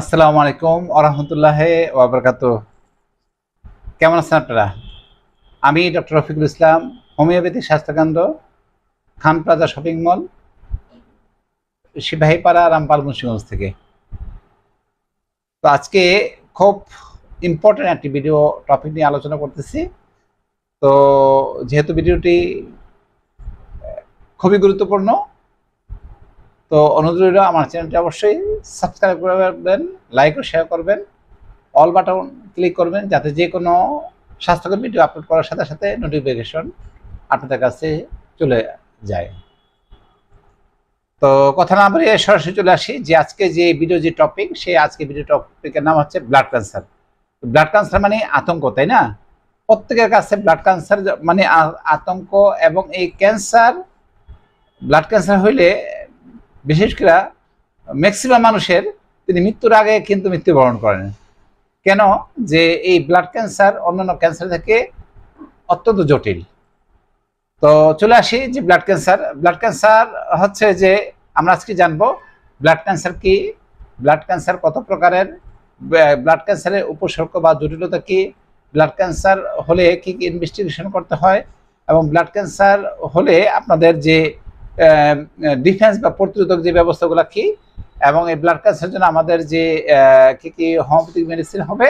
আসসালামু আলাইকুম আরহামতুল্লাহ ওয়াবারকাত কেমন আছেন আপনারা? আমি ডক্টর রফিকুল ইসলাম হোমিওপ্যাথিক স্বাস্থ্যকেন্দ্র, Khan plaza shopping mall, Sipahipara, Rampal, Munshiganj থেকে। তো আজকে খুব ইম্পর্টেন্ট একটি ভিডিও টপিক নিয়ে আলোচনা করতেছি। তো যেহেতু ভিডিওটি খুবই গুরুত্বপূর্ণ তো অনুরোধ রইল আমার চ্যানেলটি অবশ্যই সাবস্ক্রাইব করবেন লাইক ও শেয়ার করবেন অল বাটন ক্লিক করবেন যাতে যে কোনো স্বাস্থ্যকর ভিডিও আপলোড করার সাথে সাথে নোটিফিকেশন আপনাদের কাছে চলে যায়। তো কথা না বলে সরাসরি চলে আসি যে আজকে যে ভিডিও যে টপিক সেই আজকে ভিডিও টপিকের নাম হচ্ছে ব্লাড ক্যান্সার ব্লাড ক্যান্সার মানে আতঙ্ক, তাই না? প্রত্যেকের কাছে ব্লাড ক্যান্সার মানে আতঙ্ক এবং এই ক্যান্সার ব্লাড ক্যান্সার হইলে বিশেষ করে ম্যাক্সিমাম মানুষের, তিনি মৃত্যুর আগে কিন্তু মৃত্যুবরণ করেন। কেন? যে এই ব্লাড ক্যান্সার অন্যান্য ক্যান্সার থেকে অত্যন্ত জটিল। তো চলে আসি যে ব্লাড ক্যান্সার ব্লাড ক্যান্সার হচ্ছে যে, আমরা আজকে জানব ব্লাড ক্যান্সার কি? ব্লাড ক্যান্সার কত প্রকারের? ব্লাড ক্যান্সারের উপসর্গ বা জটিলতা কি? ব্লাড ক্যান্সার হলে কি কি ইনভেস্টিগেশন করতে হয়? এবং ব্লাড ক্যান্সার হলে আপনাদের যে ডিফেন্স বা প্রতিরোধক যে ব্যবস্থাগুলো কি, এবং এই ব্লাড ক্যান্সার জন্য আমাদের যে কি কি হোমিওপ্যাথিক মেডিসিন হবে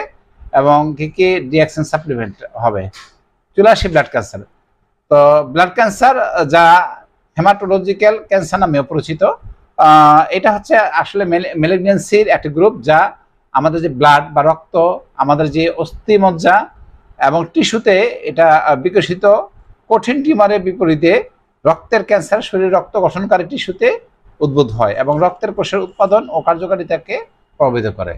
এবং কি কি রিয়াকশন সাপ্লিমেন্ট হবে। চলে আসি ব্লাড ক্যান্সার তো ব্লাড ক্যান্সার যা হেমাটোলজিক্যাল ক্যান্সার নামেও পরিচিত এটা হচ্ছে আসলে মেলিগনেন্সির একটি গ্রুপ যা আমাদের যে ব্লাড বা রক্ত, আমাদের যে অস্থিমজ্জা এবং টিস্যুতে এটা বিকশিত কঠিন টিউমারের বিপরীতে রক্তের ক্যান্সার শরীর রক্ত গঠনকারী টিস্যুতে উদ্ভূত হয় এবং রক্তের কোষের উৎপাদন ও কার্যকারিতাকে প্রভাবিত করে।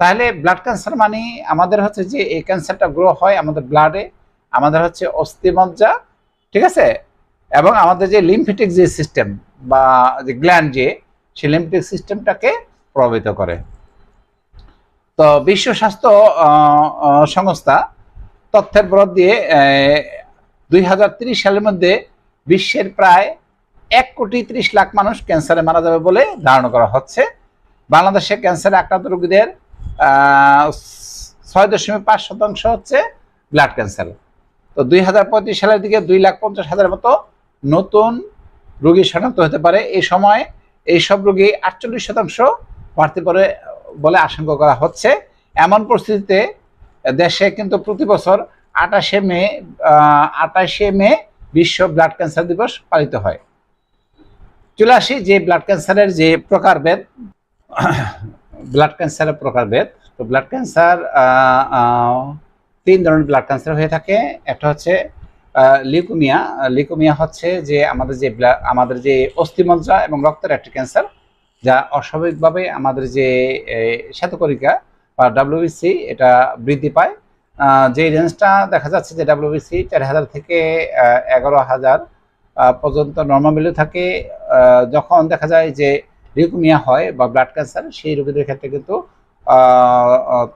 তাহলে ব্লাড ক্যান্সার মানে আমাদের হচ্ছে যে এই ক্যান্সারটা গ্রো হয় আমাদের ব্লাডে আমাদের হচ্ছে অস্থিমজ্জা, ঠিক আছে? এবং আমাদের যে লিম্ফেটিক যে সিস্টেম বা যে গ্ল্যান্ড যে, সেই লিম্ফেটিক সিস্টেমটাকে প্রভাবিত করে। তো বিশ্ব স্বাস্থ্য সংস্থা তথ্যের বরাদ দিয়ে দুই সালের মধ্যে বিশ্বের প্রায় এক কোটি ত্রিশ লাখ মানুষ ক্যান্সারে মারা যাবে বলে ধারণা করা হচ্ছে। বাংলাদেশে ক্যান্সারে আক্রান্ত রোগীদের ছয় দশমিক পাঁচ শতাংশ হচ্ছে ব্লাড ক্যান্সার। তো দুই হাজার পঁয়ত্রিশ সালের দিকে দুই লাখ পঞ্চাশ হাজারের মতো নতুন রোগী শনাক্ত হতে পারে। এই সময় এইসব রোগী আটচল্লিশ শতাংশ বাড়তে পারে বলে আশঙ্কা করা হচ্ছে। এমন পরিস্থিতিতে দেশে কিন্তু প্রতি বছর আটাশে মে আঠাশে মে বিশ্ব ব্লাড ক্যান্সার দিবস পালিত হয়। চলে আসি যে ব্লাড ক্যান্সারের যে প্রকারভেদ ব্লাড ক্যান্সারের প্রকারভেদ তো ব্লাড ক্যান্সার তিন ধরনের ব্লাড ক্যান্সার হয়ে থাকে। একটা হচ্ছে লিকুমিয়া লিকুমিয়া হচ্ছে যে আমাদের যে আমাদের যে অস্থিমজ্জা এবং রক্তের একটি ক্যান্সার যা অস্বাভাবিকভাবে আমাদের যে এ, শ্বেতকণিকা বা ডাব্লিউবিসি এটা বৃদ্ধি পায়। যে রেঞ্জটা দেখা যাচ্ছে যে ডাব্লিউবিসি চার হাজার থেকে এগারো হাজার পর্যন্ত নর্মাল ভ্যালু থাকে যখন দেখা যায় যে লিউকোমিয়া হয় বা ব্লাড ক্যান্সার সেই রোগীদের ক্ষেত্রে কিন্তু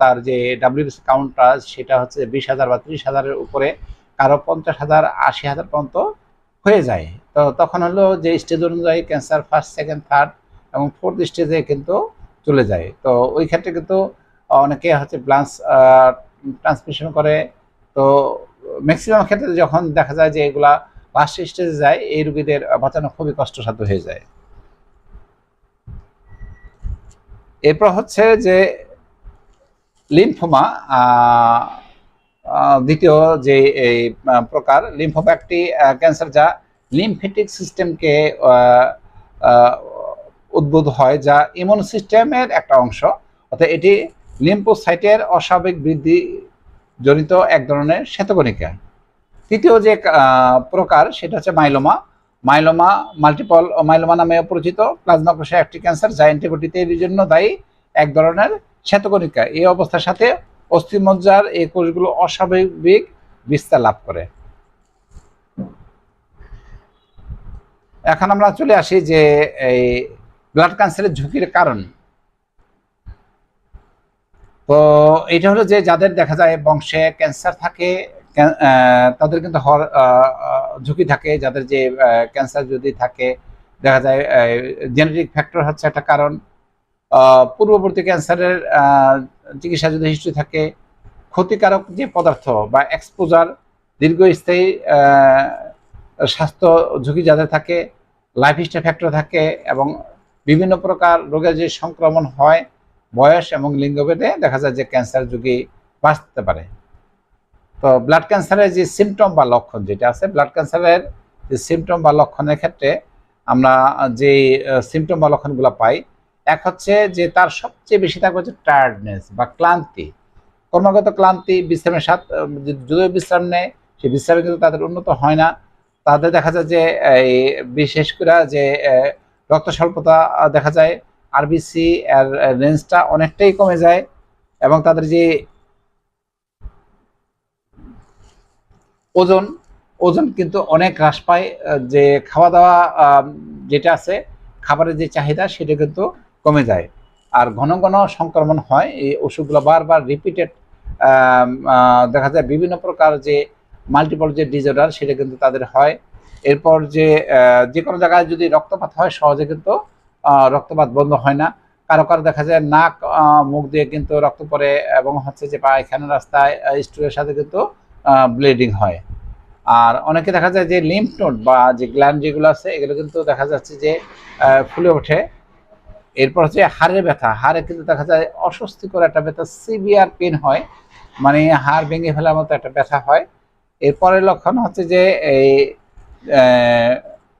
তার যে ডাব্লিউবিসি কাউন্টটা সেটা হচ্ছে বিশ হাজার বা ত্রিশ হাজারের উপরে, কারও পঞ্চাশ হাজার, আশি হাজার পর্যন্ত হয়ে যায়। তো তখন হলো যে স্টেজ অনুযায়ী ক্যান্সার ফার্স্ট সেকেন্ড থার্ড এবং ফোর্থ স্টেজে কিন্তু চলে যায়। তো ওই ক্ষেত্রে কিন্তু অনেকে হচ্ছে ব্লান্স ট্রান্সমিশন করে, তো ম্যাক্সিমাম ক্ষেত্রে যখন দেখা যায় যে এগুলা লাস্ট স্টেজে যায়, এই রোগীদের বাঁচানো খুবই কষ্টসাধ্য হয়ে যায়। এরপর হচ্ছে যে লিম্ফোমা দ্বিতীয় যে এই প্রকার লিম্ফোমা একটি ক্যান্সার যা লিম্ফেটিক সিস্টেমকে উদ্ভূত হয়, যা ইমিউন সিস্টেমের একটা অংশ। অর্থাৎ এটি লিম্ফোসাইটের অস্বাভাবিক বৃদ্ধি জনিত এক ধরনের শ্বেতকণিকা। তৃতীয় যে প্রকার, সেটা হচ্ছে মাইলোমা। মাইলোমা মাল্টিপল মাইলোমা নামে পরিচিত। প্লাজমা কোষের একটি ক্যান্সার যা অ্যান্টিবডি তৈরির জন্য দায়ী এক ধরনের শ্বেতকণিকা। এই অবস্থার সাথে অস্থিমজ্জার এই কোষগুলো অস্বাভাবিক বিস্তার লাভ করে। এখন আমরা চলে আসি যে, এই ব্লাড ক্যান্সারের ঝুঁকির কারণ। তো এটা হলো যে যাদের দেখা যায় বংশে ক্যান্সার থাকে তাদের কিন্তু হওয়ার ঝুঁকি থাকে। যাদের যে ক্যান্সার যদি থাকে, দেখা যায় জেনেটিক ফ্যাক্টর হচ্ছে একটা কারণ। পূর্ববর্তী ক্যান্সারের চিকিৎসা যদি হিস্ট্রি থাকে, ক্ষতিকারক যে পদার্থ বা এক্সপোজার দীর্ঘস্থায়ী স্বাস্থ্য ঝুঁকি যাদের থাকে লাইফ স্টাইল ফ্যাক্টর থাকে এবং বিভিন্ন প্রকার রোগের যে সংক্রমণ হয় বয়স এবং লিঙ্গভেদে দেখা যায় যে ক্যান্সার ঝুঁকি বাঁচতে পারে। তো ব্লাড ক্যান্সারের যে সিমটম বা লক্ষণ যেটা আছে ব্লাড ক্যান্সারের যে সিমটম বা লক্ষণের ক্ষেত্রে আমরা যে সিমটম বা লক্ষণগুলো পাই, এক হচ্ছে যে তার সবচেয়ে বেশি থাকবে হচ্ছে টায়ার্ডনেস বা ক্লান্তি। কর্মগত ক্লান্তি বিশ্রামের সাথে যদিও বিশ্রাম নেয় সেই বিশ্রামে কিন্তু তাদের উন্নত হয় না। তাদের দেখা যায় যে, এই বিশেষ করে যে রক্ত স্বল্পতা দেখা যায় আরবিসি এর রেঞ্জটা অনেকটাই কমে যায় এবং তাদের যে ওজন ওজন কিন্তু অনেক হ্রাস পায় যে খাওয়া দাওয়া যেটা আছে, খাবারের যে চাহিদা সেটা কিন্তু কমে যায়। আর ঘন ঘন সংক্রমণ হয়, এই ওষুধগুলো বারবার রিপিটেড দেখা যায় বিভিন্ন প্রকার যে মাল্টিপল যে ডিজর্ডার সেটা কিন্তু তাদের হয়। এরপর যে যে কোনো জায়গায় যদি রক্তপাত হয়, সহজে কিন্তু রক্তপাত বন্ধ হয় না। কারও কারও দেখা যায় নাক মুখ দিয়ে কিন্তু রক্ত পড়ে এবং হচ্ছে যে পায়খানা রাস্তায় স্টুলের সাথে কিন্তু ব্লিডিং হয়। আর অনেকে দেখা যায় যে লিম্ফ নোড বা যে গ্ল্যান্ড যেগুলো আছে, এগুলো কিন্তু দেখা যাচ্ছে যে ফুলে ওঠে। এরপর হচ্ছে হাড়ের ব্যথা। হাড়ে কিন্তু দেখা যায় অস্বস্তিকর একটা ব্যথা সিভিয়ার পেন হয়। মানে হাড় ভেঙে ফেলার মতো একটা ব্যথা হয়। এরপরের লক্ষণ হচ্ছে যে এই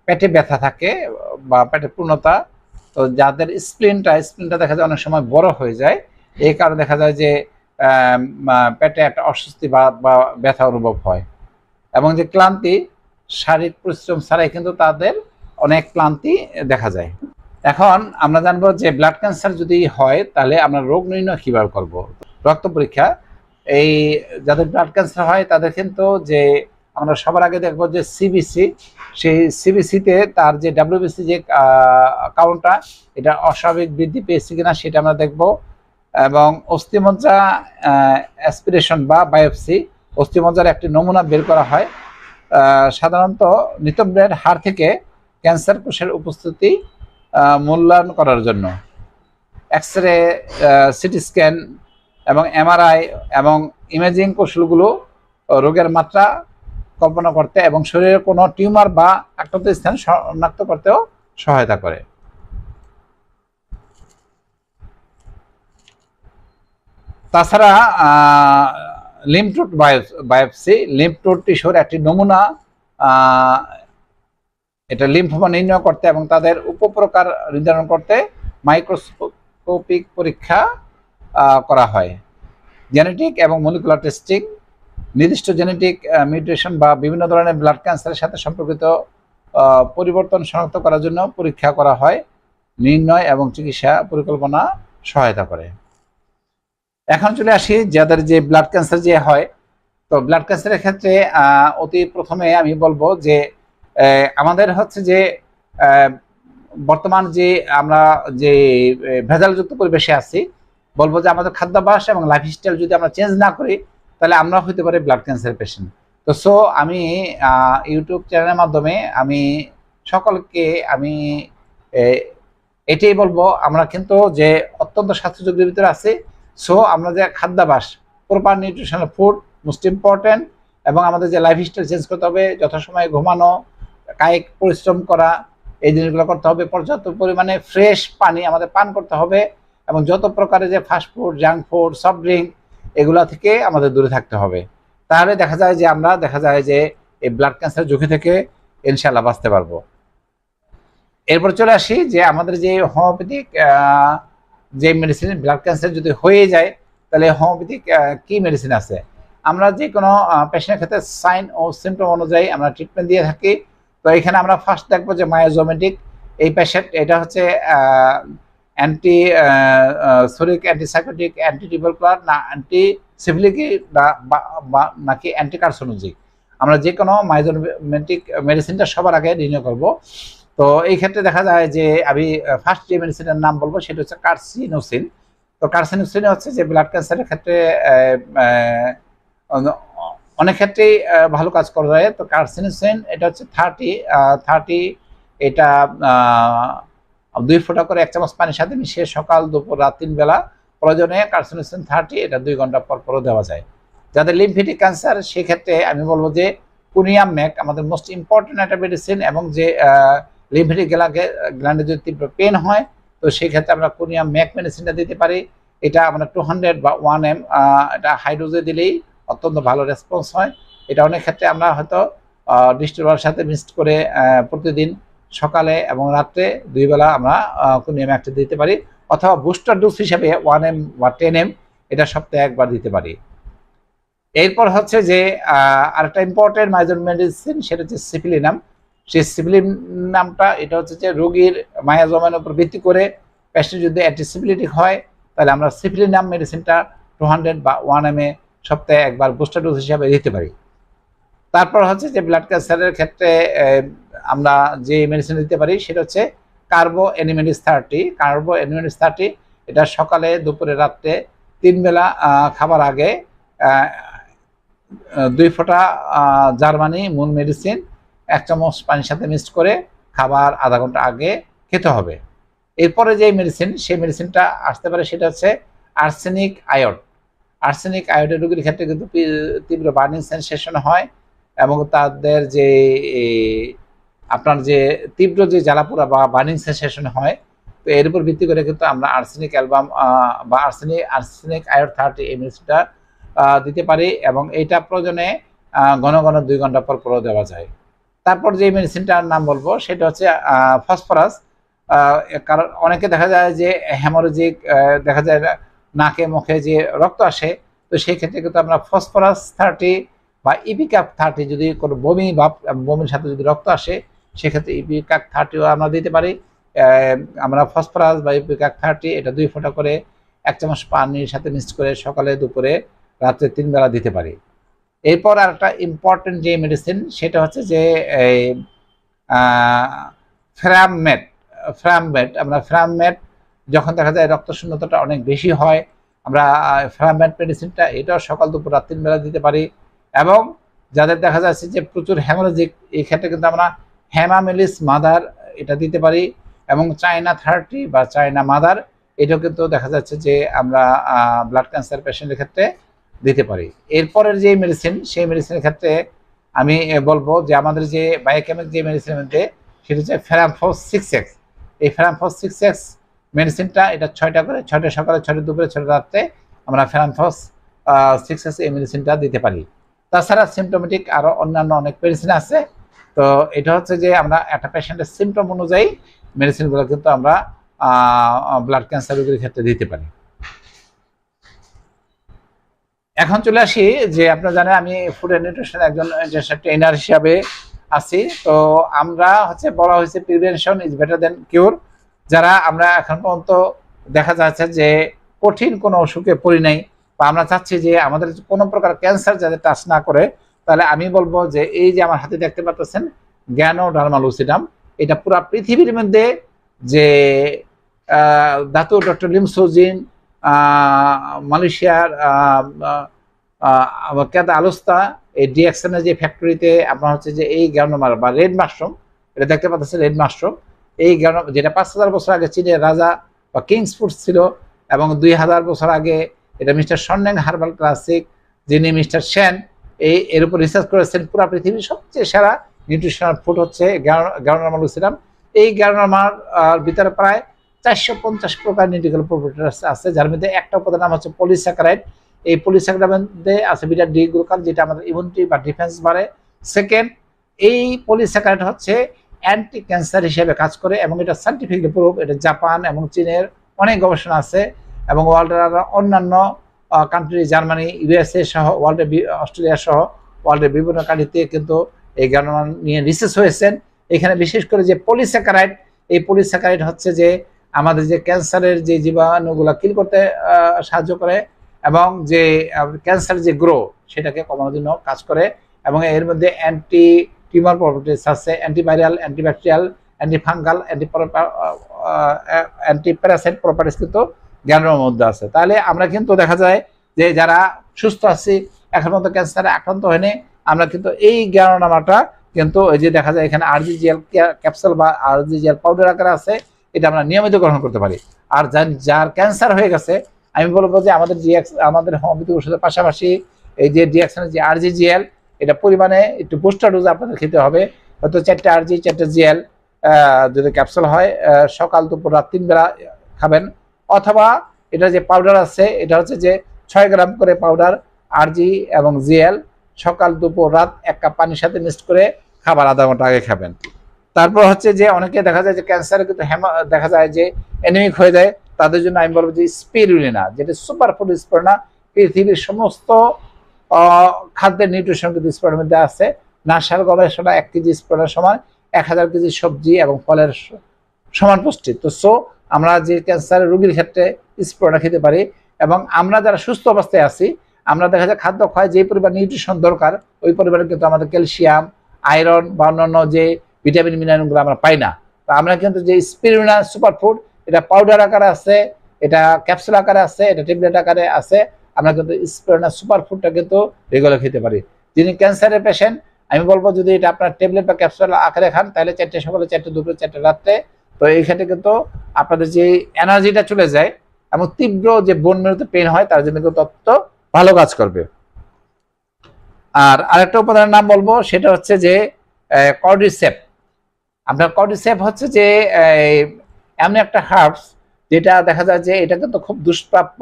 পেটে ব্যথা থাকে বা পেটে পূর্ণতা তো যাদের স্প্লিনটা স্প্লিনটা দেখা যায় অনেক সময় বড় হয়ে যায়। এই কারণে দেখা যায় যে পেটে একটা অস্বস্তি বা ব্যথা অনুভব হয়। এবং যে ক্লান্তি, শারীরিক পরিশ্রম ছাড়াই কিন্তু তাদের অনেক ক্লান্তি দেখা যায়। এখন আমরা জানব যে ব্লাড ক্যান্সার যদি হয়, তাহলে আমরা রোগ নির্ণয় কীভাবে করব? রক্ত পরীক্ষা, এই যাদের ব্লাড ক্যান্সার হয়, তাদের কিন্তু যে আমরা সবার আগে দেখব যে সিবিসি সেই সিবিসিতে তার যে ডাব্লিউবিসি যে কাউন্টটা এটা অস্বাভাবিক বৃদ্ধি পেয়েছে কিনা সেটা আমরা দেখব। এবং অস্থিমজ্জা অ্যাসপিরেশন বা বায়োপসি অস্থিমজ্জার একটি নমুনা বের করা হয়। সাধারণত নিতব্রের হাড় থেকে ক্যান্সার কোষের উপস্থিতি মূল্যায়ন করার জন্য। এক্স রে সিটি স্ক্যান এবং এমআরআই এবং ইমেজিং কৌশলগুলো রোগের মাত্রা কল্পনা করতে এবং শরীরের কোনো টিউমার বা আক্রান্ত স্থান শনাক্ত করতেও সহায়তা করে। তাছাড়া লিমটোট বায়োপসি লিমটোট টিস্যুর একটি নমুনা এটা লিম্ফোমা নির্ণয় করতে এবং তাদের উপপ্রকার নির্ধারণ করতে মাইক্রোস্কোপিক পরীক্ষা করা হয়। জেনেটিক এবং মলিকুলার টেস্টিং নির্দিষ্ট জেনেটিক মিউটেশন বা বিভিন্ন ধরনের ব্লাড ক্যান্সারের সাথে সম্পর্কিত পরিবর্তন শনাক্ত করার জন্য পরীক্ষা করা হয়, নির্ণয় এবং চিকিৎসা পরিকল্পনা সহায়তা করে। এখন চলে আসি যাদের যে ব্লাড ক্যান্সার যে হয়। তো ব্লাড ক্যান্সারের ক্ষেত্রে অতি প্রথমে আমি বলব যে আমাদের হচ্ছে যে বর্তমান যে আমরা যে ভেজালযুক্ত পরিবেশে আছি, বলব যে আমাদের খাদ্যাভ্যাস এবং লাইফস্টাইল যদি আমরা চেঞ্জ না করি তাহলে আমরা হতে পারি ব্লাড ক্যান্সার পেশেন্ট তো সো আমি ইউটিউব চ্যানেলের মাধ্যমে আমি সকলকে আমি এটাই বলব, আমরা কিন্তু যে অত্যন্ত স্বাস্থ্যযোগের ভিতরে আছি সো আমরা যে খাদ্যাভাস proper nutritional food most important এবং আমাদের যে লাইফস্টাইল চেঞ্জ করতে হবে, যথাসময়ে ঘুমানো, কায়িক পরিশ্রম করা, এই জিনিসগুলো করতে হবে, পর্যাপ্ত পরিমাণে ফ্রেশ পানি আমাদের পান করতে হবে, এবং যত প্রকারের যে fast food junk food soft drink এগুলা থেকে আমাদের দূরে থাকতে হবে। তাহলে দেখা যায় যে আমরা, দেখা যায় যে এই ব্লাড ক্যান্সার ঝুঁকি থেকে ইনশাল্লাহ বাঁচতে পারব। এরপর চলে আসি যে আমাদের যে হোমিওপ্যাথিক যে মেডিসিন ব্লাড ক্যান্সার যদি হয়ে যায়, তাহলে হোমিওপ্যাথিক কি মেডিসিন আছে? আমরা যে কোনো পেশেন্টের ক্ষেত্রে সাইন ও সিমটম অনুযায়ী আমরা ট্রিটমেন্ট দিয়ে থাকি। তো এখানে আমরা ফার্স্ট দেখব যে মায়োজোমেটিক এই পেশেন্ট এটা হচ্ছে anti psoric antipsychotic anti tubercular না অ্যান্টি সিভিলিকি নাকি অ্যান্টি কার্সোনোজিক আমরা যে কোনো মায়োজোমেটিক মেডিসিনটা সবার আগে রিনিউ করব। তো এই ক্ষেত্রে দেখা যায় যে আমি ফার্স্ট যে মেডিসিনের নাম বলব সেটা হচ্ছে কার্সিনোসিন তো কার্সিনোসিন হচ্ছে যে ব্লাড ক্যান্সারের ক্ষেত্রে আহ, আহ, অনেক ক্ষেত্রেই ভালো কাজ করা যায়। তো কার্সিনোসিন এটা হচ্ছে থার্টি থার্টি এটা দুই ফোঁটা করে এক চামচ পানির সাথে মিশিয়ে সকাল, দুপুর, রাত তিন বেলা প্রয়োজনে কার্সিনোসিন থার্টি, এটা দুই ঘণ্টা পর পরও দেওয়া যায়। যাদের লিমফেটিক ক্যান্সার, সেক্ষেত্রে আমি বলব যে কুনিয়াম ম্যাক আমাদের মোস্ট ইম্পর্টেন্ট একটা মেডিসিন এবং যে লিমফেটিক গ্ল্যান্ডে গ্ল্যান্ডে যদি তীব্র পেন হয়, তো সেক্ষেত্রে আমরা কুনিয়াম ম্যাক মেডিসিনটা দিতে পারি। এটা আমরা টু হান্ড্রেড বা ওয়ান এম এটা হাইড্রোজে দিলেই অত্যন্ত ভালো রেসপন্স হয়। এটা অনেক ক্ষেত্রে আমরা হয়তো ডিস্টোলার সাথে মিক্সড করে প্রতিদিন সকালে এবং রাত্রে দুই বেলা আমরা এম একটা দিতে পারি অথবা বুস্টার ডোজ হিসেবে ওয়ান এম বা টেন এম এটা সপ্তাহে একবার দিতে পারি। এরপর হচ্ছে যে আরেকটা ইম্পর্টেন্ট মাইজর মেডিসিন সেটা হচ্ছে সিপিলিনাম। সেই সিপিলিন নামটা এটা হচ্ছে যে রোগীর মায়া জমানোর উপর ভিত্তি করে পেশেন্ট যদি অ্যান্টিসিপিলিটিক হয়, তাহলে আমরা সিপিলিনাম মেডিসিনটা টু হান্ড্রেড বা ওয়ান এম এ সপ্তাহে একবার বুস্টার ডোজ হিসাবে দিতে পারি। তারপর হচ্ছে যে ব্লাড ক্যান্সারের ক্ষেত্রে আমরা যে মেডিসিন দিতে পারি, সেটা হচ্ছে কার্বো অ্যানিমেডিস থার্টি কার্বো অ্যানিমেডিস থার্টি এটা সকালে, দুপুরে, রাত্রে তিন বেলা খাবার আগে দুই ফোঁটা জার্মানি, মূল মেডিসিন এক চামচ পানির সাথে মিক্সড করে খাবার আধা ঘণ্টা আগে খেতে হবে। এরপরে যে মেডিসিন সেই মেডিসিনটা আসতে পারে সেটা হচ্ছে আর্সেনিক আয়ড আর্সেনিক আয়োডের রোগীর ক্ষেত্রে কিন্তু তীব্র বার্নিং সেন্সেশন হয় এবং তাদের যে আপনার যে তীব্র যে জ্বালাপোড়া বা বার্নিং সেন্সেশন হয়, তো এর উপর ভিত্তি করে কিন্তু আমরা আর্সেনিক অ্যালবাম বা আর্সেনিক আর্সেনিক আয়োড থার্টি এই মেডিসিনটা দিতে পারি এবং এইটা প্রয়োজনে ঘন ঘন দুই ঘণ্টা পর পরও দেওয়া যায়। তারপর যে মেডিসিনটার নাম বলব, সেটা হচ্ছে ফসফরাস কারণ অনেকে দেখা যায় যে হ্যামোরোজিক দেখা যায় নাকে মুখে যে রক্ত আসে, তো সেই ক্ষেত্রে কিন্তু আমরা ফসফরাস থার্টি বা ইপিক্যাপ থার্টি যদি কোনো বমি বা বমির সাথে যদি রক্ত আসে সেক্ষেত্রে ইপিক্যাপ থার্টিও আমরা দিতে পারি। আমরা ফসফরাস বা ইপিক্যাপ থার্টি এটা দুই ফোঁটা করে এক চামচ পানির সাথে মিক্স করে সকালে, দুপুরে, রাত্রে তিন বেলা দিতে পারি। এরপর আর একটা ইম্পর্টেন্ট যে মেডিসিন সেটা হচ্ছে যে এই ফ্রামমেট ফ্রামমেট আমরা ফ্রামমেট যখন দেখা যায় রক্ত শূন্যতাটা অনেক বেশি হয়, আমরা ফ্রামমেট মেডিসিনটা এটাও সকাল, দুপুর, রাত তিন বেলা দিতে পারি। এবং যাদের দেখা যাচ্ছে যে প্রচুর হ্যামোলজিক এই ক্ষেত্রে কিন্তু আমরা হ্যামামেলিস মাদার এটা দিতে পারি, এবং চায়না থার্টি বা চায়না মাদার এটাও কিন্তু দেখা যাচ্ছে যে আমরা ব্লাড ক্যান্সার পেশেন্টের ক্ষেত্রে দিতে পারি। এরপরের যে মেডিসিন সেই মেডিসিনের ক্ষেত্রে আমি বলব যে আমাদের যে বায়োকেমিক যে মেডিসিনের মধ্যে, সেটা হচ্ছে ফেরামফোস সিক্স এক্স এই ফেরামফোস সিক্স এক্স মেডিসিনটা এটা ছয়টা করে, ছয়টা সকালে, ছয়টা দুপুরে, ছয়টা রাত্রে আমরা ফেরামফোস সিক্স এক্স এই মেডিসিনটা দিতে পারি। তাছাড়া সিমটোমেটিক আরও অন্যান্য অনেক মেডিসিন আছে তো এটা হচ্ছে যে আমরা একটা পেশেন্টের সিমটম অনুযায়ী মেডিসিনগুলো কিন্তু আমরা ব্লাড ক্যান্সার রোগীর ক্ষেত্রে দিতে পারি। এখন চলে আসি যে আপনারা জানেন আমি ফুড অ্যান্ড নিউট্রিশন একজন ট্রেনার হিসাবে আছি। তো আমরা হচ্ছে বলা হয়েছে prevention is better than cure যারা আমরা এখন পর্যন্ত দেখা যাচ্ছে যে কঠিন কোনো অসুখে পড়ি নাই বা আমরা চাচ্ছি যে আমাদের কোনো প্রকার ক্যান্সার যাতে টাচ না করে তাহলে আমি বলব যে এই যে আমার হাতে দেখতে পাচ্ছেন, জ্ঞানো ডার্মালুসিডাম এটা পুরা পৃথিবীর মধ্যে যে ধাতু ডক্টর লিমসোজিন মালয়েশিয়ার কেদা আলোস্তা, এই ডিএক্সএনের যে ফ্যাক্টরিতে আপনার হচ্ছে যে এই গ্যানোমার বা রেড মাশরুম, এটা দেখতে পাচ্ছেন রেড মাশরুম, এই গ্যানো, যেটা পাঁচ হাজার বছর আগে চীনের রাজা বা কিংস ফুড ছিল এবং দুই হাজার বছর আগে এটা মিস্টার সন্ন্যাং হার্বাল ক্লাসিক, যিনি মিস্টার সেন এই, এর উপর রিসার্চ করেছেন পুরো পৃথিবীর সবচেয়ে সেরা নিউট্রিশনাল ফুড হচ্ছে গ্যানোনামাল সিরাম। এই গ্যানোনামার ভিতরে প্রায় চারশো পঞ্চাশ প্রকার নিউট্রিক্যাল প্রপার্টিস আছে, যার মধ্যে একটা উপাদান নাম হচ্ছে পলিস্যাকারাইড এই পলিস্যাকারাইড মধ্যে আছে বিটা ডি গ্লুকান যেটা আমাদের ইমিউনিটি বা ডিফেন্স বাড়ে। সেকেন্ড এই পলিস্যাকারাইড হচ্ছে অ্যান্টি ক্যান্সার হিসেবে কাজ করে এবং এটা সাইন্টিফিকলি প্রুভ এটা জাপান এবং চীনের অনেক গবেষণা আছে এবং ওয়ার্ল্ডের অন্যান্য কান্ট্রি জার্মানি ইউএসএ সহ ওয়ার্ল্ডের অস্ট্রেলিয়া সহ ওয়ার্ল্ডের বিভিন্ন কান্ট্রিতে কিন্তু এই জ্ঞানমান নিয়ে রিসার্চ হয়েছেন। এখানে বিশেষ করে যে পলিস্যাকারাইড এই পলিস্যাকারাইড হচ্ছে যে আমাদের যে ক্যান্সারের যে জীবাণুগুলো কিল করতে সাহায্য করে এবং যে ক্যান্সার যে গ্রো সেটাকে কমানোর জন্য কাজ করে এবং এর মধ্যে অ্যান্টি টিউমার প্রপার্টিস আছে antiviral antibacterial antifungal anti anti parasite properties কিন্তু জ্ঞানের মধ্যে আছে। তাহলে আমরা কিন্তু দেখা যায় যে যারা সুস্থ আছি, এখন পর্যন্ত ক্যান্সারে আক্রান্ত হয়নি, আমরা কিন্তু এই জ্ঞাননামাটা কিন্তু ওই যে দেখা যায় এখানে আরজিজিএল ক্যাপসুল বা আরজিজিএল পাউডার আকারে আছে, এটা আমরা নিয়মিত গ্রহণ করতে পারি। আর যার ক্যান্সার হয়ে গেছে, আমি বলব যে আমাদের ডিএক্স আমাদের হোমিওপ্যাথি ওষুধের পাশাপাশি এই যে ডিএক্সনের যে আরজিজিএল, এটা পরিমাণে একটু বুস্টার ডোজ আপনাদের খেতে হবে। হয়তো চারটে আরজি, চারটে জিএল যদি ক্যাপসুল হয় সকাল, দুপুর, রাত তিন বেলা খাবেন। অথবা এটা যে পাউডার আছে, এটা হচ্ছে যে ছয় গ্রাম করে পাউডার আরজি এবং জিএল সকাল, দুপুর, রাত এক কাপ পানির সাথে মিক্সড করে খাবার আধা ঘণ্টা আগে খাবেন। তারপর হচ্ছে যে অনেকে দেখা যায় যে ক্যান্সারে কিন্তু হেমা, দেখা যায় যে এনিমিক হয়ে যায়, তাদের জন্য আমি বলব যে স্পিরুলিনা যেটা সুপার ফুড স্পিরুলিনা পৃথিবীর সমস্ত খাদ্যের নিউট্রিশন কিন্তু স্পিরুলিনার মধ্যে আছে। নাসার গবেষণা এক কেজি স্পিরুলিনার সমান এক হাজার কেজি সবজি এবং ফলের সমান পুষ্টি। তো সো আমরা যে ক্যান্সার রোগীর ক্ষেত্রে স্পিরুলিনা খেতে পারি এবং আমরা যারা সুস্থ অবস্থায় আছি, আমরা দেখা যায় খাদ্য খায় যে পরিমাণ নিউট্রিশন দরকার, ওই পরিমাণে কিন্তু আমাদের ক্যালসিয়াম আয়রন বা অন্যান্য যে ভিটামিন মিনারেলগুলো আমরা পাই না। তো আমরা কিন্তু যে স্পিরুলিনা সুপার ফুড এটা পাউডার আকারে আছে, এটা ক্যাপসুল আকারে আছে, এটা ট্যাবলেট আকারে আছে, আমরা কিন্তু স্পিরুলিনা সুপার ফুডটা কিন্তু রেগুলার খেতে পারি। যিনি ক্যান্সারের পেশেন্ট আমি বলব যদি এটা আপনার ট্যাবলেট বা ক্যাপসুল আকারে খান, তাহলে চারটে সকালে, চারটে দুপুরে, চারটে রাত্রে তো এই ক্ষেত্রে কিন্তু আপনাদের যে এনার্জিটা চলে যায় এবং তীব্র যে বোন মেরুতে পেন হয়, তার জন্য কিন্তু তত্ত্ব ভালো কাজ করবে। আর আরেকটা উপাদানের নাম বলব, সেটা হচ্ছে যে কর্ডিসেপ আপনার কর্ডিসেপ হচ্ছে যে এমন একটা হার্বস যেটা দেখা যায় যে এটা কিন্তু খুব দুষ্প্রাপ্য,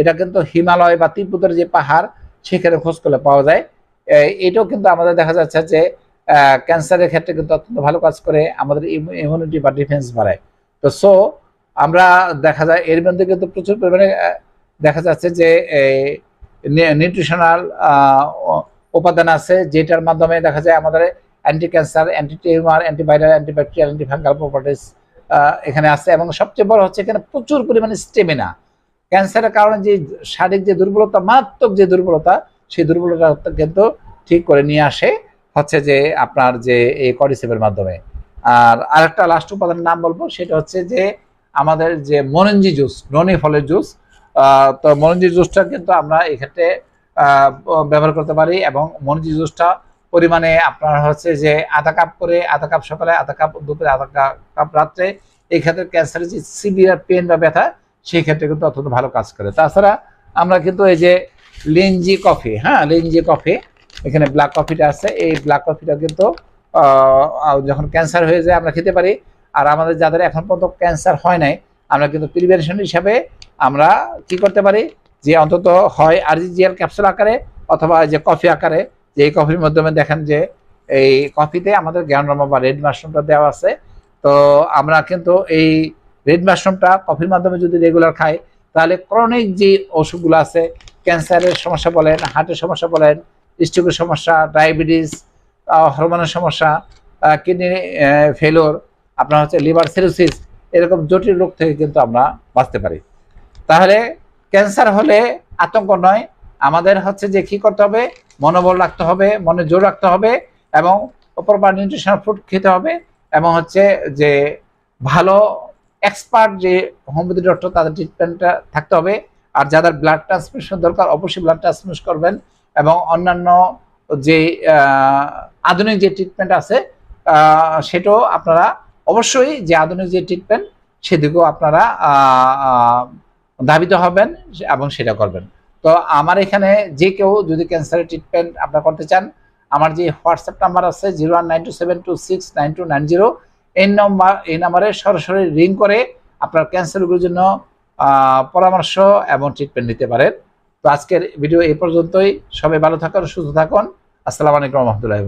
এটা কিন্তু হিমালয় বা তিব্বতের যে পাহাড়, সেখানে খোঁজ করলে পাওয়া যায়। এটাও কিন্তু আমাদের দেখা যাচ্ছে যে ক্যান্সারের ক্ষেত্রে কিন্তু অত্যন্ত ভালো কাজ করে, আমাদের ইমিউনিটি বা ডিফেন্স বাড়ায়। তো সো আমরা দেখা যায়, এর মধ্যে কিন্তু প্রচুর পরিমাণে দেখা যাচ্ছে যে নিউট্রিশনাল উপাদান আছে, যেটার মাধ্যমে দেখা যায় আমাদের anti cancer anti tumour antiviral antibacterial antifungal properties এখানে আছে। এবং সবচেয়ে বড় হচ্ছে এখানে প্রচুর পরিমাণে স্টেমিনা ক্যান্সারের কারণে যে শারীরিক যে দুর্বলতা, মারাত্মক যে দুর্বলতা, সেই দুর্বলতা কিন্তু ঠিক করে নিয়ে আসে। হচ্ছে যে আপনার যে এই কডিসেপের মাধ্যমে। আর আরেকটা লাস্ট উপাদানের নাম বলব, সেটা হচ্ছে যে আমাদের যে মরঞ্জি জুস ননি ফলের জুস তো মরঞ্জি জুসটা কিন্তু আমরা এক্ষেত্রে ব্যবহার করতে পারি এবং মরঞ্জি জুসটা পরিমাণে আপনার হচ্ছে যে আধা কাপ করে, আধা কাপ সকালে, আধা কাপ দুপুরে, আধা কাপ রাত্রে, এই ক্ষেত্রে ক্যান্সারের যে সিভিয়ার পেন বা ব্যথা, সেই ক্ষেত্রে কিন্তু অত্যন্ত ভালো কাজ করে। তাছাড়া আমরা কিন্তু এই যে লেঞ্জি কফি হ্যাঁ লেঞ্জি কফি এখানে ব্ল্যাক কফিটা আছে। এই ব্ল্যাক কফিটা কিন্তু যখন ক্যান্সার হয়ে যায় আমরা খেতে পারি। আর আমাদের যাদের এখন পর্যন্ত ক্যান্সার হয় নাই, আমরা কিন্তু প্রিভেনশন হিসাবে আমরা কি করতে পারি? যে অন্তত হয় আরজিজিএল ক্যাপসুল আকারে অথবা যে কফি আকারে, যে এই কফির মাধ্যমে দেখেন যে এই কফিতে আমাদের জ্ঞানরমা বা রেড মাশরুমটা দেওয়া আছে। তো আমরা কিন্তু এই রেড মাশরুমটা কফির মাধ্যমে যদি রেগুলার খাই, তাহলে ক্রনিক যে অসুখগুলো আছে ক্যান্সারের সমস্যা বলেন হার্টের সমস্যা বলেন স্ট্রোকের সমস্যা, ডায়াবেটিস হরমোনের সমস্যা কিডনি ফেলোর আপনার হচ্ছে লিভার সিরোসিস এরকম জটিল রোগ থেকে কিন্তু আমরা বাঁচতে পারি। তাহলে ক্যান্সার হলে আতঙ্ক নয়, আমাদের হচ্ছে যে কি করতে হবে? মনোবল রাখতে হবে, মনে জোর রাখতে হবে এবং প্রপার নিউট্রিশনাল ফুড খেতে হবে এবং হচ্ছে যে ভালো এক্সপার্ট যে হোমিওপ্যাথি ডক্টর তাদের ট্রিটমেন্টটা থাকতে হবে। আর যাদের ব্লাড ট্রান্সমিশন দরকার, অবশ্যই ব্লাড ট্রান্সমিশন করবেন। এবং অন্যান্য যে আধুনিক যে ট্রিটমেন্ট আছে সেটাও আপনারা অবশ্যই যে আধুনিক যে ট্রিটমেন্ট সেদিকেও আপনারা ধাবিত হবেন এবং সেটা করবেন। তো আমার এখানে যে কেউ যদি ক্যান্সারের ট্রিটমেন্ট আপনারা করতে চান, আমার যে হোয়াটসঅ্যাপ নাম্বার আছে zero one nine two seven two six nine two nine zero এই নম্বর এই নাম্বারে সরাসরি রিং করে আপনার ক্যান্সার রোগের জন্য পরামর্শ এবং ট্রিটমেন্ট নিতে পারেন। তো আজকের ভিডিও এই পর্যন্তই। সবাই ভালো থাকুন সুস্থ থাকুন। আসসালামু আলাইকুম রহমতুল্লাহ